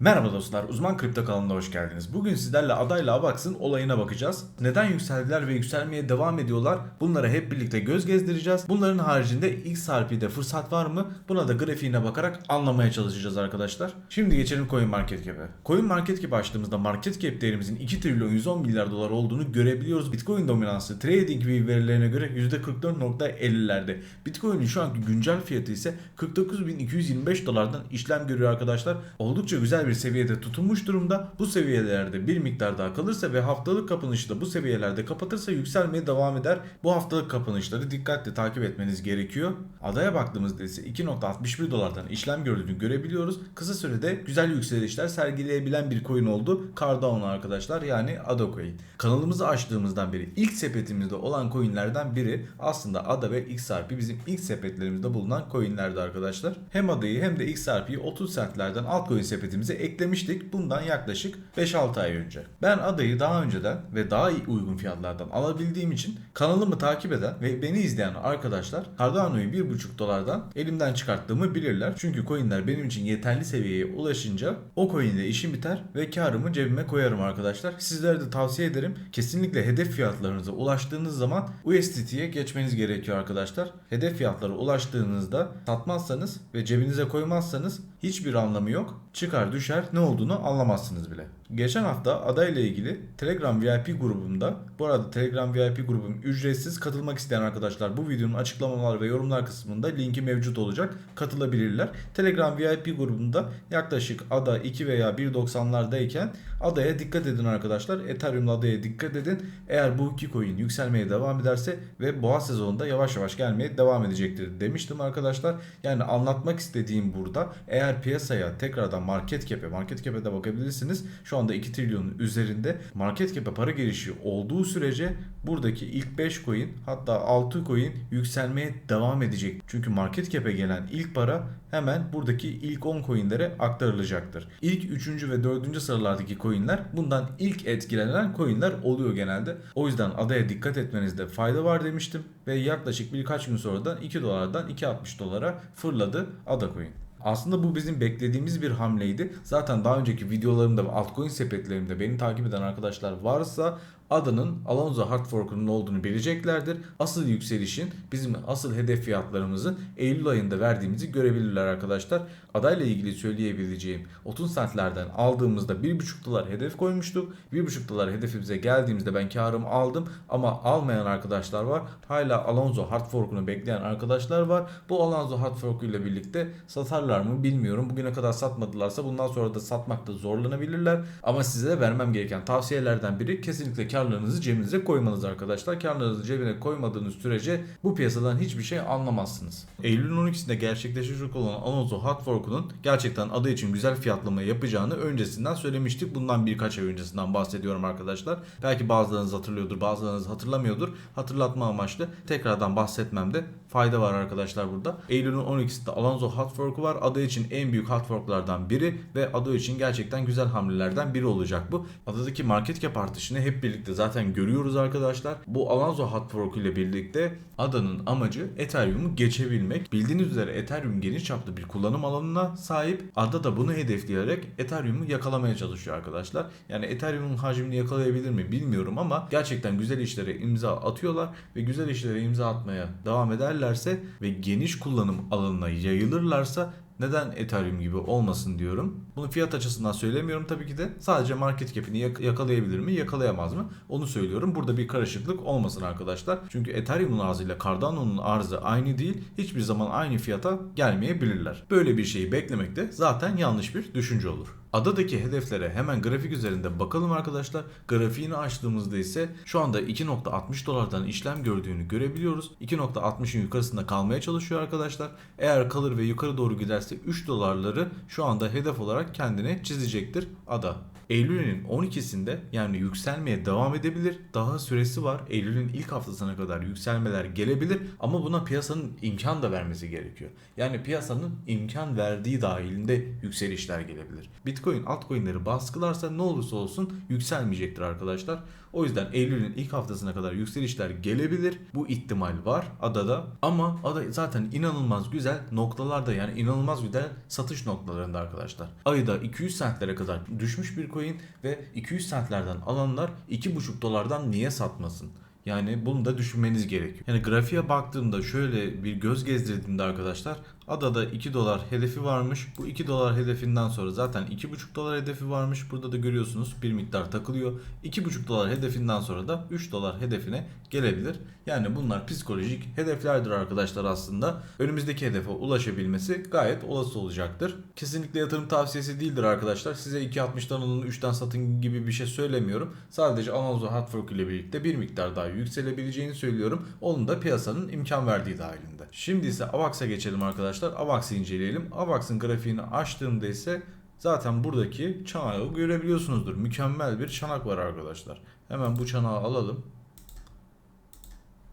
Merhaba dostlar, Uzman Kripto kanalına hoş geldiniz. Bugün sizlerle adayla Avax'ın olayına bakacağız. Neden yükseldiler ve yükselmeye devam ediyorlar? Bunlara hep birlikte göz gezdireceğiz. Bunların haricinde XRP'de fırsat var mı? Buna da grafiğine bakarak anlamaya çalışacağız arkadaşlar. Şimdi geçelim Coin Market Cap'e. Coin Market Cap açtığımızda market cap değerimizin 2 trilyon 110 milyar dolar olduğunu görebiliyoruz. Bitcoin dominansı TradingView verilerine göre %44.50'lerde. Bitcoin'in şu anki güncel fiyatı ise 49.225 dolardan işlem görüyor arkadaşlar. Oldukça güzel bir seviyede tutunmuş durumda. Bu seviyelerde bir miktar daha kalırsa ve haftalık kapanışı da bu seviyelerde kapatırsa yükselmeye devam eder. Bu haftalık kapanışları dikkatli takip etmeniz gerekiyor. Adaya baktığımızda ise 2.61 dolardan işlem gördüğünü görebiliyoruz. Kısa sürede güzel yükselişler sergileyebilen bir coin oldu. Cardano arkadaşlar yani Ada Coin. Kanalımızı açtığımızdan beri ilk sepetimizde olan coinlerden biri aslında Ada ve XRP bizim ilk sepetlerimizde bulunan coinlerdi arkadaşlar. Hem Ada'yı hem de XRP'yi 30 centlerden altcoin sepetimize eklemiştik. Bundan yaklaşık 5-6 ay önce. Ben Ada'yı daha önceden ve daha uygun fiyatlardan alabildiğim için kanalımı takip eden ve beni izleyen arkadaşlar Cardano'yu 1.5 dolardan elimden çıkarttığımı bilirler. Çünkü coinler benim için yeterli seviyeye ulaşınca o coinle işim biter ve karımı cebime koyarım arkadaşlar. Sizlere de tavsiye ederim. Kesinlikle hedef fiyatlarınıza ulaştığınız zaman USDT'ye geçmeniz gerekiyor arkadaşlar. Hedef fiyatlara ulaştığınızda satmazsanız ve cebinize koymazsanız hiçbir anlamı yok. Çıkar düşer ne olduğunu anlamazsınız bile. Geçen hafta adayla ilgili Telegram VIP grubumda bu arada Telegram VIP grubum ücretsiz katılmak isteyen arkadaşlar bu videonun açıklamalar ve yorumlar kısmında linki mevcut olacak. Katılabilirler. Telegram VIP grubunda yaklaşık ada 2 veya 1.90'lardayken adaya dikkat edin arkadaşlar. Ethereum'la adaya dikkat edin. Eğer bu iki coin yükselmeye devam ederse ve boğa sezonunda yavaş yavaş gelmeye devam edecektir demiştim arkadaşlar. Yani anlatmak istediğim burada eğer piyasaya tekrardan market cap'e market cap'e de bakabilirsiniz. Şu anda 2 trilyonun üzerinde market cap'e para girişi olduğu sürece buradaki ilk 5 coin hatta 6 coin yükselmeye devam edecek. Çünkü market cap'e gelen ilk para hemen buradaki ilk 10 coinlere aktarılacaktır. İlk 3. ve 4. sıralardaki coinler bundan ilk etkilenen coinler oluyor genelde. O yüzden adaya dikkat etmenizde fayda var demiştim ve yaklaşık birkaç gün sonradan 2 dolardan 2.60 dolara fırladı ada coin. Aslında bu bizim beklediğimiz bir hamleydi. Zaten daha önceki videolarımda ve altcoin sepetlerimde beni takip eden arkadaşlar varsa Adanın Alonso Hard Fork'unun olduğunu bileceklerdir. Asıl yükselişin bizim asıl hedef fiyatlarımızı Eylül ayında verdiğimizi görebilirler arkadaşlar. Adayla ilgili söyleyebileceğim 30 centlerden aldığımızda 1.5 dolar hedef koymuştuk. 1.5 dolar hedefimize geldiğimizde ben karımı aldım ama almayan arkadaşlar var. Hala Alonso Hard Fork'unu bekleyen arkadaşlar var. Bu Alonso Hard Fork ile birlikte satarlar mı bilmiyorum. Bugüne kadar satmadılarsa bundan sonra da satmakta zorlanabilirler. Ama size vermem gereken tavsiyelerden biri kesinlikle karlarınızı cebinize koymanız arkadaşlar. Karlarınızı cebine koymadığınız sürece bu piyasadan hiçbir şey anlamazsınız. Eylül'ün 12'sinde gerçekleşecek olan Alonso Hard Fork'unun gerçekten adı için güzel fiyatlama yapacağını öncesinden söylemiştik. Bundan birkaç ay öncesinden bahsediyorum arkadaşlar. Belki bazılarınız hatırlıyordur, bazılarınız hatırlamıyordur. Hatırlatma amaçlı tekrardan bahsetmemde fayda var arkadaşlar burada. Eylül'ün 12'sinde Alonso Hard Fork'u var. Adı için en büyük hard fork'lardan biri ve adı için gerçekten güzel hamlelerden biri olacak bu. Adadaki market cap artışını hep birlikte zaten görüyoruz arkadaşlar. Bu Alonso Hard Fork ile birlikte adanın amacı Ethereum'u geçebilmek. Bildiğiniz üzere Ethereum geniş çaplı bir kullanım alanına sahip. Ada da bunu hedefleyerek Ethereum'u yakalamaya çalışıyor arkadaşlar. Yani Ethereum'un hacmini yakalayabilir mi bilmiyorum ama gerçekten güzel işlere imza atıyorlar ve güzel işlere imza atmaya devam ederlerse ve geniş kullanım alanına yayılırlarsa neden Ethereum gibi olmasın diyorum. Bunu fiyat açısından söylemiyorum tabii ki de. Sadece market cap'ini yak- yakalayabilir mi, yakalayamaz mı? Onu söylüyorum. Burada bir karışıklık olmasın arkadaşlar. Çünkü Ethereum'un arzıyla Cardano'nun arzı aynı değil. Hiçbir zaman aynı fiyata gelmeyebilirler. Böyle bir şeyi beklemek de zaten yanlış bir düşünce olur. Adadaki hedeflere hemen grafik üzerinde bakalım arkadaşlar. Grafiğini açtığımızda ise şu anda 2.60 dolardan işlem gördüğünü görebiliyoruz. 2.60'ın yukarısında kalmaya çalışıyor arkadaşlar. Eğer kalır ve yukarı doğru giderse 3 dolarları şu anda hedef olarak kendine çizecektir ada. Eylül'ün 12'sinde yani yükselmeye devam edebilir. Daha süresi var. Eylül'ün ilk haftasına kadar yükselmeler gelebilir ama buna piyasanın imkan da vermesi gerekiyor. Yani piyasanın imkan verdiği dahilinde yükselişler gelebilir. Bitcoin Bitcoin altcoin'leri baskılarsa ne olursa olsun yükselmeyecektir arkadaşlar. O yüzden Eylül'ün ilk haftasına kadar yükselişler gelebilir. Bu ihtimal var adada. Ama ada zaten inanılmaz güzel noktalarda yani inanılmaz güzel satış noktalarında arkadaşlar. Ayda 200 centlere kadar düşmüş bir coin ve 200 centlerden alanlar 2,5 dolardan niye satmasın? Yani bunu da düşünmeniz gerekiyor. Yani grafiğe baktığımda şöyle bir göz gezdirdiğimde arkadaşlar adada 2 dolar hedefi varmış. Bu 2 dolar hedefinden sonra zaten 2,5 dolar hedefi varmış. Burada da görüyorsunuz bir miktar takılıyor. 2,5 dolar hedefinden sonra da 3 dolar hedefine gelebilir. Yani bunlar psikolojik hedeflerdir arkadaşlar aslında. Önümüzdeki hedefe ulaşabilmesi gayet olası olacaktır. Kesinlikle yatırım tavsiyesi değildir arkadaşlar. Size 2.60'dan alın 3'ten satın gibi bir şey söylemiyorum. Sadece Alonzo Hardfork ile birlikte bir miktar daha yükselebileceğini söylüyorum. Onun da piyasanın imkan verdiği dahilinde. Şimdi ise AVAX'a geçelim arkadaşlar. AVAX'ı inceleyelim. AVAX'ın grafiğini açtığımda ise zaten buradaki çanağı görebiliyorsunuzdur. Mükemmel bir çanak var arkadaşlar. Hemen bu çanağı alalım.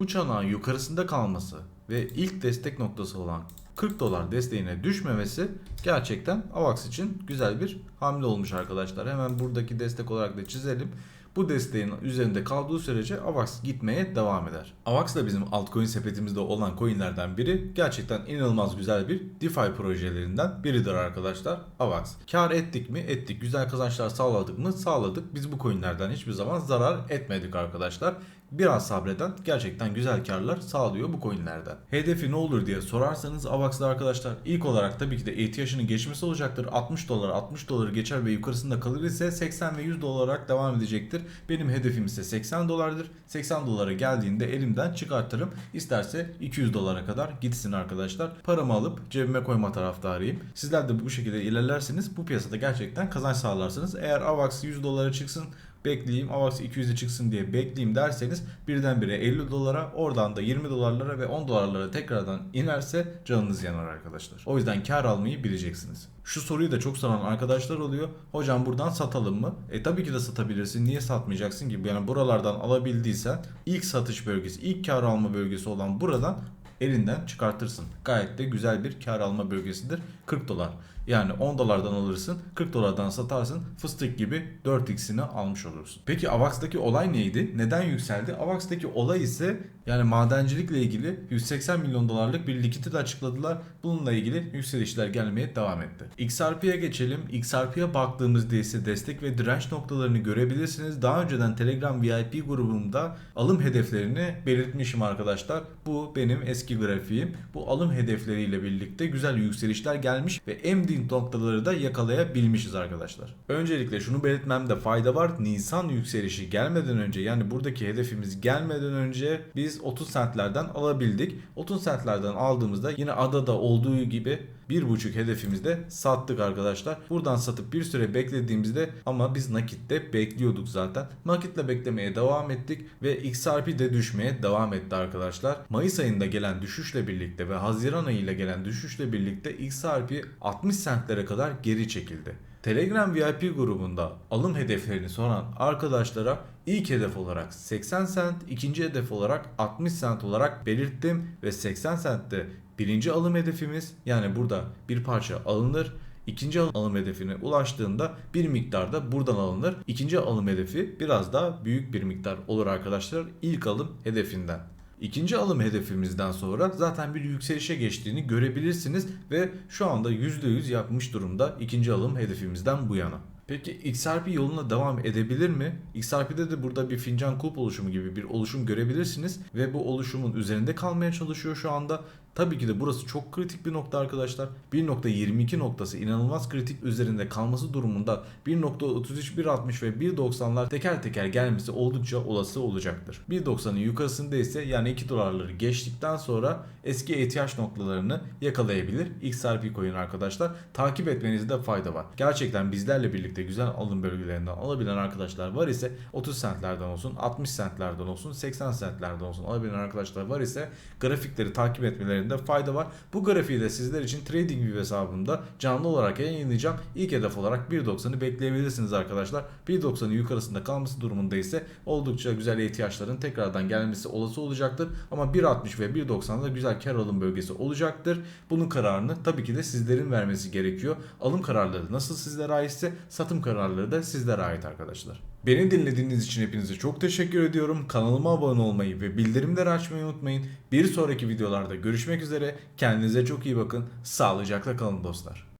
Bu çanağın yukarısında kalması ve ilk destek noktası olan 40 dolar desteğine düşmemesi gerçekten AVAX için güzel bir hamle olmuş arkadaşlar. Hemen buradaki destek olarak da çizelim. Bu desteğin üzerinde kaldığı sürece AVAX gitmeye devam eder. AVAX da bizim altcoin sepetimizde olan coinlerden biri. Gerçekten inanılmaz güzel bir DeFi projelerinden biridir arkadaşlar. AVAX. Kar ettik mi? Ettik. Güzel kazançlar sağladık mı? Sağladık. Biz bu coinlerden hiçbir zaman zarar etmedik arkadaşlar biraz sabreden gerçekten güzel karlar sağlıyor bu coinlerden. Hedefi ne olur diye sorarsanız AVAX'da arkadaşlar ilk olarak tabii ki de ETH'inin geçmesi olacaktır. 60 dolar 60 doları geçer ve yukarısında kalır ise 80 ve 100 dolar olarak devam edecektir. Benim hedefim ise 80 dolardır. 80 dolara geldiğinde elimden çıkartırım. İsterse 200 dolara kadar gitsin arkadaşlar. Paramı alıp cebime koyma taraftarıyım. Sizler de bu şekilde ilerlerseniz bu piyasada gerçekten kazanç sağlarsınız. Eğer AVAX 100 dolara çıksın bekleyeyim AVAX 200'e çıksın diye bekleyeyim derseniz birdenbire 50 dolara oradan da 20 dolarlara ve 10 dolarlara tekrardan inerse canınız yanar arkadaşlar. O yüzden kar almayı bileceksiniz. Şu soruyu da çok soran arkadaşlar oluyor. Hocam buradan satalım mı? E tabii ki de satabilirsin. Niye satmayacaksın ki? Yani buralardan alabildiysen ilk satış bölgesi, ilk kar alma bölgesi olan buradan elinden çıkartırsın. Gayet de güzel bir kar alma bölgesidir. 40 dolar. Yani 10 dolardan alırsın 40 dolardan satarsın fıstık gibi 4x'ini almış olursun. Peki AVAX'daki olay neydi? Neden yükseldi? AVAX'daki olay ise yani madencilikle ilgili 180 milyon dolarlık bir likitit açıkladılar. Bununla ilgili yükselişler gelmeye devam etti. XRP'ye geçelim. XRP'ye baktığımızda ise destek ve direnç noktalarını görebilirsiniz. Daha önceden Telegram VIP grubumda alım hedeflerini belirtmişim arkadaşlar. Bu benim eski grafiğim. Bu alım hedefleriyle birlikte güzel yükselişler gelmiş ve MD ending noktaları da yakalayabilmişiz arkadaşlar. Öncelikle şunu belirtmemde fayda var. Nisan yükselişi gelmeden önce yani buradaki hedefimiz gelmeden önce biz 30 centlerden alabildik. 30 centlerden aldığımızda yine adada olduğu gibi bir buçuk hedefimizde sattık arkadaşlar. Buradan satıp bir süre beklediğimizde ama biz nakitte bekliyorduk zaten. Nakitle beklemeye devam ettik ve XRP de düşmeye devam etti arkadaşlar. Mayıs ayında gelen düşüşle birlikte ve Haziran ayıyla gelen düşüşle birlikte XRP 60 centlere kadar geri çekildi. Telegram VIP grubunda alım hedeflerini soran arkadaşlara ilk hedef olarak 80 cent, ikinci hedef olarak 60 cent olarak belirttim ve 80 centte birinci alım hedefimiz yani burada bir parça alınır. İkinci alım hedefine ulaştığında bir miktar da buradan alınır. İkinci alım hedefi biraz daha büyük bir miktar olur arkadaşlar ilk alım hedefinden. İkinci alım hedefimizden sonra zaten bir yükselişe geçtiğini görebilirsiniz ve şu anda %100 yapmış durumda ikinci alım hedefimizden bu yana. Peki XRP yoluna devam edebilir mi? XRP'de de burada bir fincan kulp oluşumu gibi bir oluşum görebilirsiniz ve bu oluşumun üzerinde kalmaya çalışıyor şu anda Tabii ki de burası çok kritik bir nokta arkadaşlar. 1.22 noktası inanılmaz kritik üzerinde kalması durumunda 1.33, 1.60 ve 1.90'lar teker teker gelmesi oldukça olası olacaktır. 1.90'ın yukarısında ise yani 2 dolarları geçtikten sonra eski ihtiyaç noktalarını yakalayabilir XRP coin arkadaşlar. Takip etmenizde fayda var. Gerçekten bizlerle birlikte birlikte güzel alım bölgelerinden alabilen arkadaşlar var ise 30 centlerden olsun, 60 centlerden olsun, 80 centlerden olsun alabilen arkadaşlar var ise grafikleri takip etmelerinde fayda var. Bu grafiği de sizler için TradingView hesabımda canlı olarak yayınlayacağım. İlk hedef olarak 1.90'ı bekleyebilirsiniz arkadaşlar. 1.90'ın yukarısında kalması durumunda ise oldukça güzel ihtiyaçların tekrardan gelmesi olası olacaktır. Ama 1.60 ve 1.90'da güzel kar alım bölgesi olacaktır. Bunun kararını tabii ki de sizlerin vermesi gerekiyor. Alım kararları nasıl sizlere aitse satım kararları da sizlere ait arkadaşlar. Beni dinlediğiniz için hepinize çok teşekkür ediyorum. Kanalıma abone olmayı ve bildirimleri açmayı unutmayın. Bir sonraki videolarda görüşmek üzere. Kendinize çok iyi bakın. Sağlıcakla kalın dostlar.